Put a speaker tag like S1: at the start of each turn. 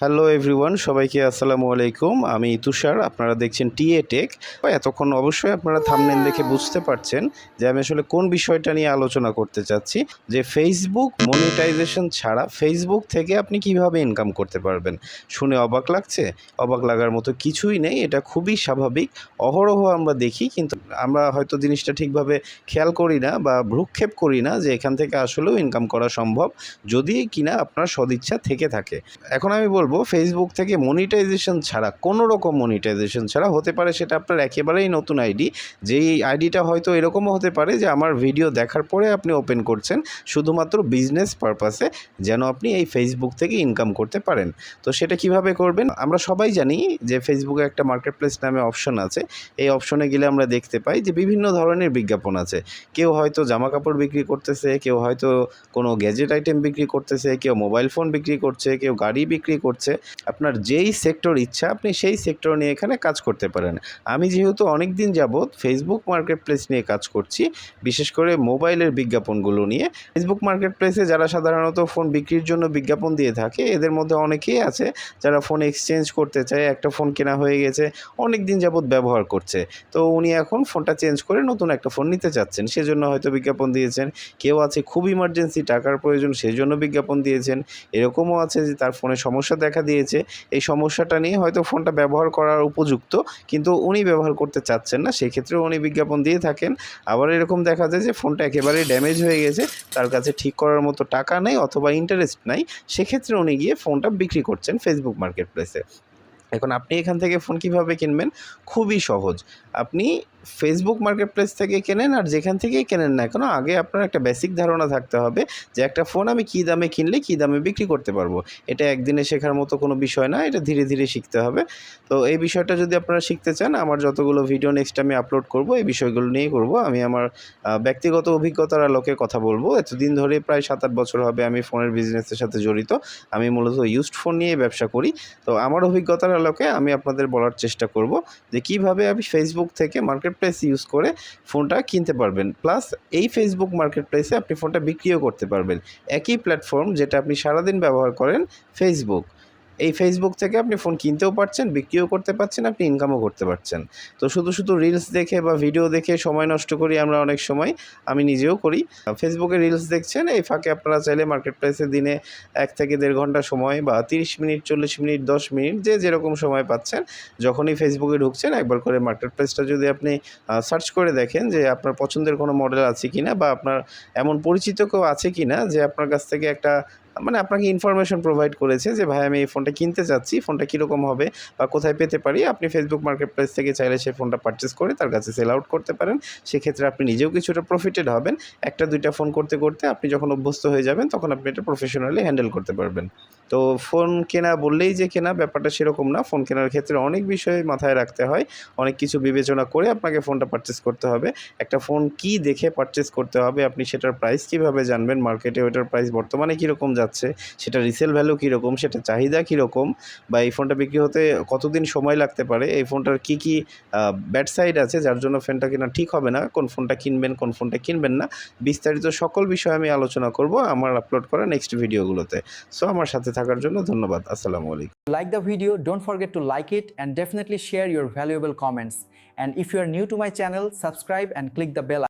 S1: Hello everyone সবাইকে আসসালামু আলাইকুম। আমি তুষার। আপনারা দেখছেন টিএ টেক এতক্ষণ অবশ্যই আপনারা থামনেল দেখে বুঝতে পারছেন যে আমি আসলে কোন বিষয়টা নিয়ে আলোচনা করতে চাচ্ছি। যে ফেসবুক মনিটাইজেশন ছাড়া ফেসবুক থেকে আপনি কীভাবে ইনকাম করতে পারবেন? শুনে অবাক লাগছে? অবাক লাগার মতো কিছুই নেই। এটা খুবই স্বাভাবিক। অহরহ আমরা দেখি কিন্তু আমরা হয়তো জিনিসটা ঠিকভাবে খেয়াল করি না বা ভ্রুক্ষেপ করি না যে এখান থেকে আসলেও ইনকাম করা সম্ভব যদি কিনা আপনার সদিচ্ছা থেকে থাকে। এখন আমি বলব ফেসবুক থেকে মনিটাইজেশন ছাড়া, কোনো রকম মনিটাইজেশন ছাড়া হতে পারে সেটা আপনার একেবারেই নতুন আইডি যেই আইডিটা হয়তো এরকমও হতে পারে যে আমার ভিডিও দেখার পরে আপনি ওপেন করছেন, শুধুমাত্র বিজনেস পারপাসে যেন আপনি এই ফেসবুক থেকে ইনকাম করতে পারেন। তো সেটা কীভাবে করবেন? আমরা সবাই জানি যে ফেসবুকে একটা মার্কেট প্লেস নামে অপশন আছে, এই অপশনে গেলে আমরা দেখতে পাই যে বিভিন্ন ধরনের বিজ্ঞাপন আছে। কেউ হয়তো জামা কাপড় বিক্রি করতেছে, কেউ হয়তো কোনো গ্যাজেট আইটেম বিক্রি করতেছে, কেউ মোবাইল ফোন বিক্রি করছে, কেউ গাড়ি বিক্রি করছে আপনার যেই সেক্টর ইচ্ছা, আপনি সেই সেক্টর নিয়ে এখানে কাজ করতে পারেন। আমি যেহেতু অনেক দিন যাবৎ ফেসবুক মার্কেট প্লেস নিয়ে কাজ করছি, বিশেষ করে মোবাইলের বিজ্ঞাপনগুলো নিয়ে। ফেসবুক মার্কেট প্লেসে যারা সাধারণত ফোন বিক্রির জন্য বিজ্ঞাপন দিয়ে থাকে, এদের মধ্যে অনেকেই আছে যারা ফোন এক্সচেঞ্জ করতে চায়, একটা ফোন কেনা হয়ে গেছে অনেক দিন যাবৎ ব্যবহার করছে। তো উনি এখন ফোনটা চেঞ্জ করে নতুন একটা ফোন নিতে চাচ্ছেন। সেজন্য হয়তো বিজ্ঞাপন দিয়েছেন। কেউ আছে খুব ইমার্জেন্সি টাকার প্রয়োজন সেই জন্য বিজ্ঞাপন দিয়েছেন। এরকমও আছে যে তার ফোনে সমস্যা দেখা দিয়েছে। এই সমস্যাটা নিয়ে হয়তো ফোনটা ব্যবহার করার উপযুক্ত, কিন্তু উনি ব্যবহার করতে চাচ্ছেন না। সেক্ষেত্রে উনি বিজ্ঞাপন দিয়ে থাকেন। আবার এরকম দেখা যায় যে ফোনটা একেবারেই ড্যামেজ হয়ে গেছে, তার কাছে ঠিক করার মতো টাকা নেই অথবা ইন্টারেস্ট নাই, সেক্ষেত্রে উনি গিয়ে ফোনটা বিক্রি করছেন ফেসবুক মার্কেট প্লেসে এখন আপনি এখান থেকে ফোন কীভাবে কিনবেন? খুবই সহজ। আপনি ফেসবুক মার্কেট প্লেস থেকে কেনেন আর যেখান থেকেই কেনেন না কেন, আগে আপনার একটা বেসিক ধারণা থাকতে হবে যে একটা ফোন আমি কী দামে কিনলে কী দামে বিক্রি করতে পারব। এটা একদিনে শেখার মতো কোনো বিষয় না, এটা ধীরে ধীরে শিখতে হবে। তো এই বিষয়টা যদি আপনারা শিখতে চান, আমার যতগুলো ভিডিও নেক্সট আমি আপলোড করব, এই বিষয়গুলো নিয়ে করব। আমি আমার ব্যক্তিগত অভিজ্ঞতার আলোকে কথা বলব। এতদিন ধরে প্রায় সাত আট বছর হবে আমি ফোনের বিজনেসের সাথে জড়িত। আমি মূলত ইউজড ফোন নিয়ে ব্যবসা করি। তো আমার অভিজ্ঞতার আলোকে আমি আপনাদের বলার চেষ্টা করব যে কীভাবে আমি ফেসবুক থেকে মার্কেট প্লেস ইউজ করে ফোনটা কিনতে পারবেন। প্লাস এই ফেসবুক মার্কেট প্লেসে আপনি ফোনটা বিক্রিও করতে পারবেন। একই প্ল্যাটফর্ম যেটা আপনি সারাদিন ব্যবহার করেন ফেসবুক এই ফেসবুক থেকে আপনি ফোন কিনতেও পারছেন, বিক্রিও করতে পারছেন, আপনি ইনকামও করতে পারছেন। তো শুধু শুধু রিলস দেখে বা ভিডিও দেখে সময় নষ্ট করি আমরা অনেক সময়, আমি নিজেও করি। ফেসবুকে রিলস দেখছেন, এই ফাঁকে আপনারা চাইলে মার্কেট প্লেসে দিনে এক থেকে দেড় ঘণ্টা সময় বা তিরিশ মিনিট, চল্লিশ মিনিট, দশ মিনিট যে যেরকম সময় পাচ্ছেন, যখনই ফেসবুকে ঢুকছেন, একবার করে মার্কেট প্লেসটা যদি আপনি সার্চ করে দেখেন যে আপনার পছন্দের কোনো মডেল আছে কি না বা আপনার এমন পরিচিত কেউ আছে কি না যে আপনার কাছ থেকে একটা মানে আপনাকে ইনফরমেশন প্রোভাইড করেছে যে, ভাই, আমি এই ফোনটা কিনতে চাচ্ছি ফোনটা কীরকম হবে বা কোথায় পেতে পারি? আপনি ফেসবুক মার্কেট প্লেস থেকে চাইলে সেই ফোনটা পারচেস করে তার কাছে সেল আউট করতে পারেন। সেক্ষেত্রে আপনি নিজেও কিছুটা প্রফিটেড হবেন। একটা, দুইটা ফোন করতে করতে আপনি যখন অভ্যস্ত হয়ে যাবেন, তখন আপনি এটা প্রফেশনালি হ্যান্ডেল করতে পারবেন। তো ফোন কেনা বললেই যে কেনা, ব্যাপারটা সেরকম না। ফোন কেনার ক্ষেত্রে অনেক বিষয় মাথায় রাখতে হয়। অনেক কিছু বিবেচনা করে আপনাকে ফোনটা পারচেস করতে হবে। একটা ফোন কি দেখে পারচেস করতে হবে, আপনি সেটার প্রাইস কীভাবে জানবেন? মার্কেটে ওইটার প্রাইস বর্তমানে কীরকম যাচ্ছে সেটা রিসেল ভ্যালু কীরকম সেটা চাহিদা কীরকম বা এই ফোনটা বিক্রি হতে কতদিন সময় লাগতে পারে এই ফোনটার কী কী ব্যাড সাইড আছে যার জন্য ফোনটা কেনা ঠিক হবে না কোন ফোনটা কিনবেন কোন ফোনটা কিনবেন না বিস্তারিত সকল বিষয়ে আমি আলোচনা করব আমার আপলোড করা নেক্সট ভিডিওগুলোতে সো আমার সাথে থাকার জন্য ধন্যবাদ আসসালামু আলাইকুম।
S2: Like the video don't forget to like it and definitely share your valuable comments And if you are new to my channel, subscribe and click the bell